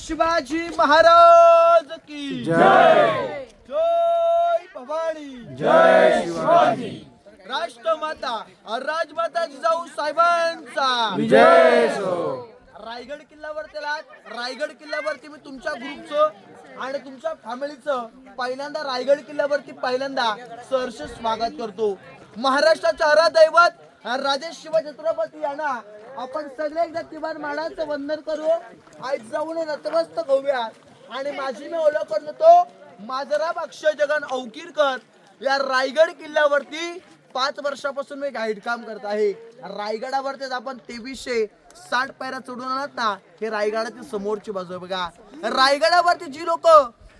शिवाजी महाराज की जय! जय भवानी! जय शिवाजी! राष्ट्रमाता राजमाता जिजाऊ साहेबांचा! विजय सो! रायगड किल्ल्यावरती आलात रायगड किल्ल्यावरती मी तुमच्या ग्रुपचं आणि तुमच्या फॅमिलीचं पहिल्यांदा रायगड किल्ल्यावरती पहिल्यांदा सहर्ष स्वागत करतो. महाराष्ट्राच्या हरा दैवत राजे शिवछत्रपती यांना आपण सगळे एकदा किमान मानाचं वंदन करू. आज जाऊन नतमस्तक होऊया आणि माझी मी ओळख करतो तो माजराब अक्षय जगन औकीरकर. या रायगड किल्ल्यावरती पाच वर्षापासून मी गाईड काम करत आहे. रायगडावरतीच आपण तेवीसशे साठ पायऱ्या चढून आणत ना हे रायगडाची समोरची बाजू आहे बघा. रायगडावरती जी लोक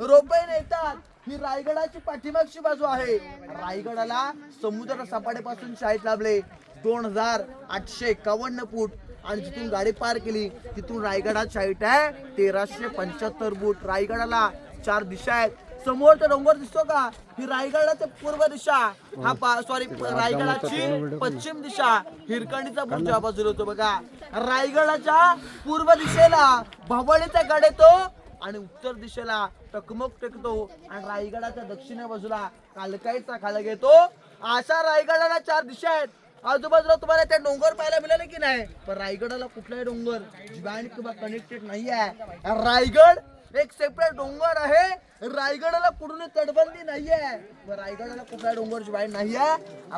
रोपे नेतात ही रायगडाची पाठीमागची बाजू आहे. रायगडाला समुद्र सपाटीपासून शाळेत लाभले. दोन हजार आठशे एकावन्न फूट. आणि जिथून गाडी पार केली तिथून रायगडात शाईट आहे. तेराशे पंच्याहत्तर फूट. रायगडाला चार दिशा आहेत. समोरचा डोंगर दिसतो का? ही रायगडाची पूर्व दिशा. हा सॉरी रायगडाची पश्चिम दिशा. हिरकणीचा पुढच्या बाजूला होतो बघा. रायगडाच्या पूर्व दिशेला भवानीचा गड येतो आणि उत्तर दिशेला टकमक टेकतो आणि रायगडाच्या दक्षिण बाजूला कालकाईचा खाला घेतो. अशा रायगडाला चार दिशा आहेत. आजूबाजूला तुम्हाला त्या डोंगर पाहायला मिळाले की नाही? पण रायगडाला कुठलाही डोंगर जॉईंट किंवा कनेक्टेड नाही आहे रायगड एक सेपरेट डोंगर आहे. रायगडाला कुठून तटबंदी नाहीये. व रायगडाला कुठला डोंगर नाही आहे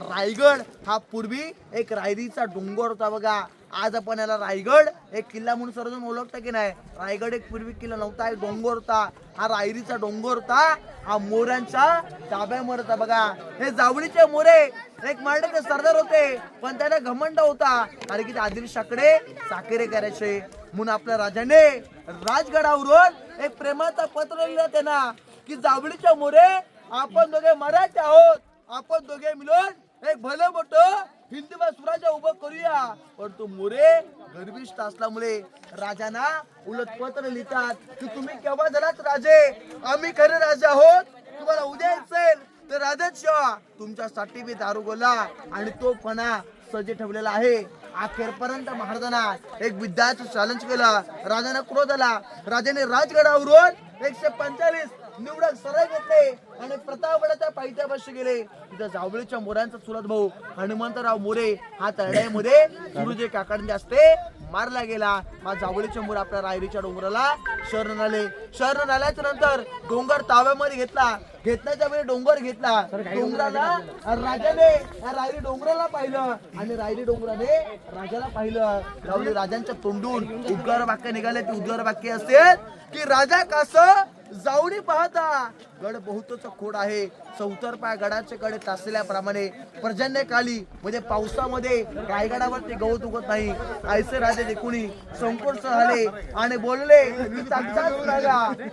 रायगड हा पूर्वी एक रायरीचा डोंगर होता बघा. आज आपण याला रायगड एक किल्ला म्हणून सर्वजण ओळखतं की नाही? रायगड एक पूर्वी किल्ला नव्हता एक डोंगर होता. हा रायरीचा डोंगर होता. हा मोऱ्यांच्या ताब्यावर होता बघा. हे जावळीचे मोरे. एक मराठीचे सरदार होते पण त्याला घमंड होता. कारण की ते आदिलशाकडे साकेरे करायचे. म्हणून आपल्या राजाने राजगडावरून एक प्रेमाचा पत्र लिहिला त्यांना की जावळीच्या मोरे आपण दोघे मराठी आहोत. आपण दोघे मिळून एक भलं मोठं हिंदू स्वराज्य उभं करूया. परंतु तो मोरे गर्विष्ठ असल्यामुळे राजांना उलट पत्र लिहितात की तुम्ही केव्हा झालात राजे? आम्ही खरे राजे आहोत. तुम्हाला उद्या असेल तर राजाच शिवा तुमच्यासाठी मी दारू गोला आणि तो पणा सजे ठेवलेला आहे. अखेरपर्यंत महाराजांना एक विद्याचं चॅलेंज केलं. राजाने क्रोध आला. राजाने राजगडावरून एकशे पंचाळीस निवडक सरळ घेतले. आणि प्रतापगडाच्या पायथ्यापाशी गेले. तिथं जावळीच्या मोऱ्यांचा चुलत भाऊ हनुमंतराव मोरे हा तळड्यामध्ये सुरुजे काकांचे असते मारला गेला. मग जावळीचे मोर आपल्या रायरीच्या डोंगराला शरण आले. शरण आल्याच्यानंतर डोंगर ताब्यामध्ये घेतला. घेतल्याच्या वेळी डोंगर घेतला. डोंगराला राजाने रायरी डोंगराला पाहिलं. आणि रायरी डोंगराने राजाला पाहिलं. लावले राजांच्या तोंडून उद्गार वाक्य निघाले. ते उद्गार वाक्य असेल की राजा कसं जाऊनी पाहता. गड बहुतच खोड आहे. चौतर पाय गडाचे कडे तासल्याप्रमाणे पर्जन्यकाली म्हणजे पावसामध्ये रायगडावरती गवत उगत नाही. ऐसे राजे देखुनी संकोच झाले आणि बोलले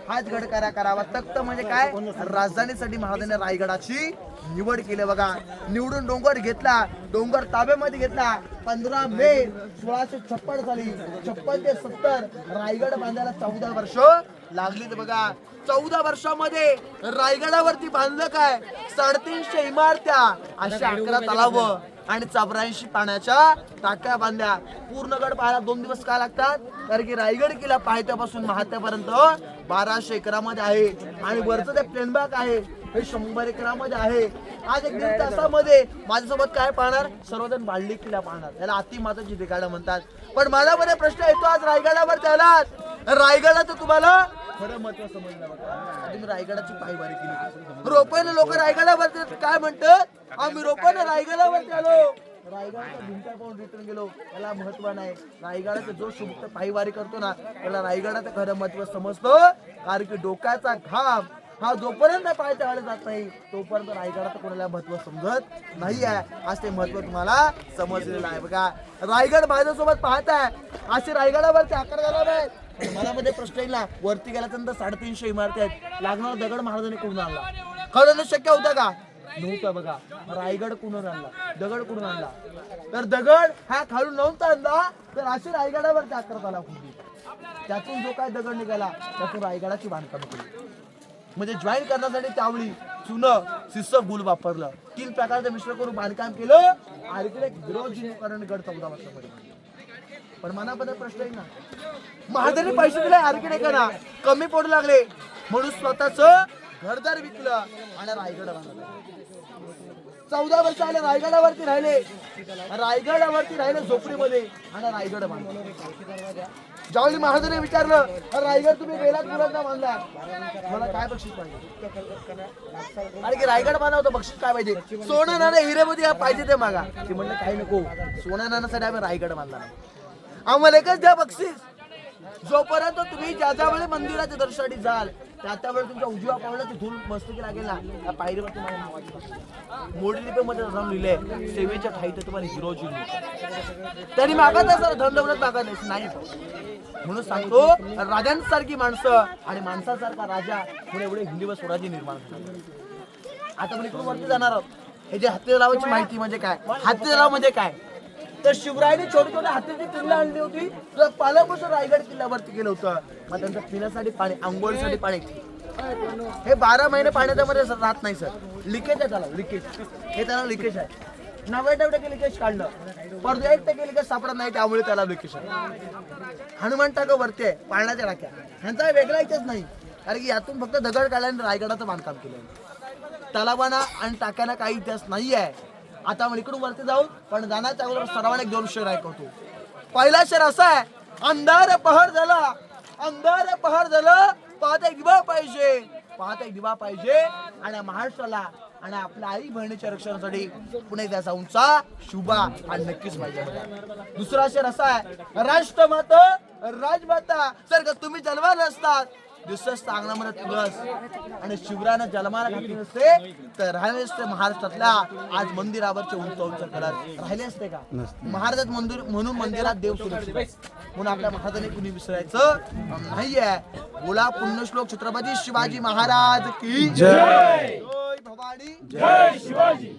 हाच गड करा करावा. तख्त म्हणजे काय? राजधानीसाठी महाराजांनी रायगडाची निवड केली. बघा निवडून डोंगर घेतला. डोंगर ताब्यामध्ये घेतला. पंधरा मे सोळाशे छप्पन साली छप्पन ते सत्तर रायगड बांधायला चौदा वर्ष लागली बघा. चौदा वर्षामध्ये रायगडावरती बांधलं काय? साडेतीनशे इमारत्या अशा अकरा तलाव आणि चौऱ्याऐंशी पाण्याच्या टाक्या बांधल्या. पूर्ण गड पाहायला दोन दिवस काय लागतात? कारण की रायगड किल्ला पायथ्यापासून महात्यापर्यंत बाराशे एकरामध्ये आहे. आणि वरचं ते प्लेनबाग आहे. हे शंभर एकरामध्ये आहे. आज एक दीड तासामध्ये माझ्यासोबत काय पाहणार? सर्वजण बाळली किल्ला पाहणार. याला अति माताची ठिकाणं म्हणतात. पण मला मध्ये प्रश्न येतो आज रायगडावर त्यालाच. रायगडाचं तुम्हाला खरं महत्त्व समजलं बघा. तुम्ही रायगडाची पायवारी केली. रोपण लोक रायगडावर काय म्हणतात? आम्ही रोपण रायगडावरती आलो रायगडाच्या भिंता पाहून रिटर्न गेलो. त्याला महत्त्व नाही. रायगडाचा जो शुभ पायवारी करतो ना त्याला रायगडाचं खरं महत्त्व समजतो. कारण की डोक्याचा घाम हा जोपर्यंत पाय तळाला जात नाही तोपर्यंत रायगडाचं कोणाला महत्त्व समजत नाही आहे. आज ते महत्त्व तुम्हाला समजलेलं आहे. बघा रायगड माझ्यासोबत पाहताय असे रायगडावरती आकार झाला नाही मला मध्ये प्रश्न येईल ना वरती गेल्यानंतर साडेतीनशे इमारती आहेत. लागणार दगड महाराजांनी कुठून आणला? खरं शक्य होतं का? नव्हता बघा. रायगड कुणून आणला? दगड कुणून आणला? तर दगड हा खालून नव्हता आणला तर अशी रायगडावरती आकार झाला होती. त्यातून जो काय दगड निघाला त्यातून रायगडाची बांधकाम केली. म्हणजे जॉईन करण्यासाठी त्यावेळी चुनं शिस्स गुल वापरलं. तीन प्रकारचं मिश्र करून बांधकाम केलं. आणि इकडे कारण गड चौदा वर्षामध्ये. पण मनामध्ये प्रश्न आहे ना महाजनी पैसे दिले आर्किटेक्टना कमी पडू लागले. म्हणून स्वतःच घरदार विकलं आणि रायगड बांधलं. चौदा वर्ष आले रायगडावरती राहिले. रायगडावरती राहिले झोपडीमध्ये. आणि रायगड बांधला. ज्यावेळी महाजने विचारलं रायगड तुम्ही गेलात मुलांना बांधला? मला काय बक्षीस पाहिजे? आणि की रायगड बांधा होतं बक्षीस काय पाहिजे? सोना नाणं हिरेमध्ये पाहिजे ते मागा. ते म्हणलं काही नको. सोनं नानासाठी आम्ही रायगड बांधला नाही आम्हाला एकच द्या बक्षीस. जोपर्यंत तुम्ही ज्या ज्या वेळी मंदिराच्या दर्शनासाठी जाल तर त्या तुमचा तुमच्या उजव्या ते धूल मस्तकी लागेल ना त्या पायरीवर तुम्हाला नावाची बक्षीस. मोडी लिपीमध्ये लिहिलंय सेवेच्या ठाई तर तुम्हाला हिरोजी तरी मागत सर धनदौलत मागत नाही म्हणून सांगतो राजांसारखी माणसं आणि माणसासारखा राजा पुढे एवढे हिंदी व स्वराज्य निर्माण झालं आता आपण इकडून वरती जाणार आहोत. हे जे हत्ती माहिती म्हणजे काय? हत्ती म्हणजे काय? तर शिवरायाने छोटे छोटे हत्तीची किल्ला आणली होती. तर पाल्यापासून रायगड किल्ल्यावरती गेलं होतं. मग त्यांचं पिण्यासाठी पाणी आंघोळीसाठी पाणी. हे बारा महिने पाण्याच्या मध्ये राहत नाही सर. लिकेज आहे त्याला लिकेज. हे त्याला लिकेज आहे. नव्याण्णव टक्के लिकेज काढलं. परंतु एक टक्के लिकेज सापडत नाही त्यामुळे त्याला लिकेज आहे. हनुमान टाका वरती आहे पाळण्याच्या राख्या. ह्यांचा वेगळा इतिहास नाही. कारण की यातून फक्त दगड काढल्याने रायगडाचं बांधकाम केलं तलावाना आणि टाक्याना काही इतिहास नाही आहे आता आपण इकडून वरती जाऊ पण जाण्याच्या अगोदर सर्वांना दोन शेर ऐकवतो. पहिला शेर असा आहे अंधार पहर झाला अंधार पहर झालं पाहता एक दिवा पाहिजे पाहता एक दिवा पाहिजे आणि महाराष्ट्राला आणि आपल्या आई बहिणीच्या रक्षणासाठी पुणे त्याचा उंचा शुभा आणि नक्कीच पाहिजे. दुसरा शेर असा आहे राष्ट्रमाता राजमाता सर का तुम्ही जन्माला असतात दुसरं सांगण्यामध्ये तुळस आणि शिवरानं जन्माला घातली नसते तर राहिले असते महाराष्ट्रातल्या आज मंदिरावरचे उंच उंच कलर. राहिले असते का? महाराजात मंदिर म्हणून मंदिरात देव सुरक्षित म्हणून आपल्या महाराजांनी कुणी विसरायचं नाहीये. बोला पुण्यश्लोक छत्रपती शिवाजी महाराज की जय. भवानी. जय शिवाजी.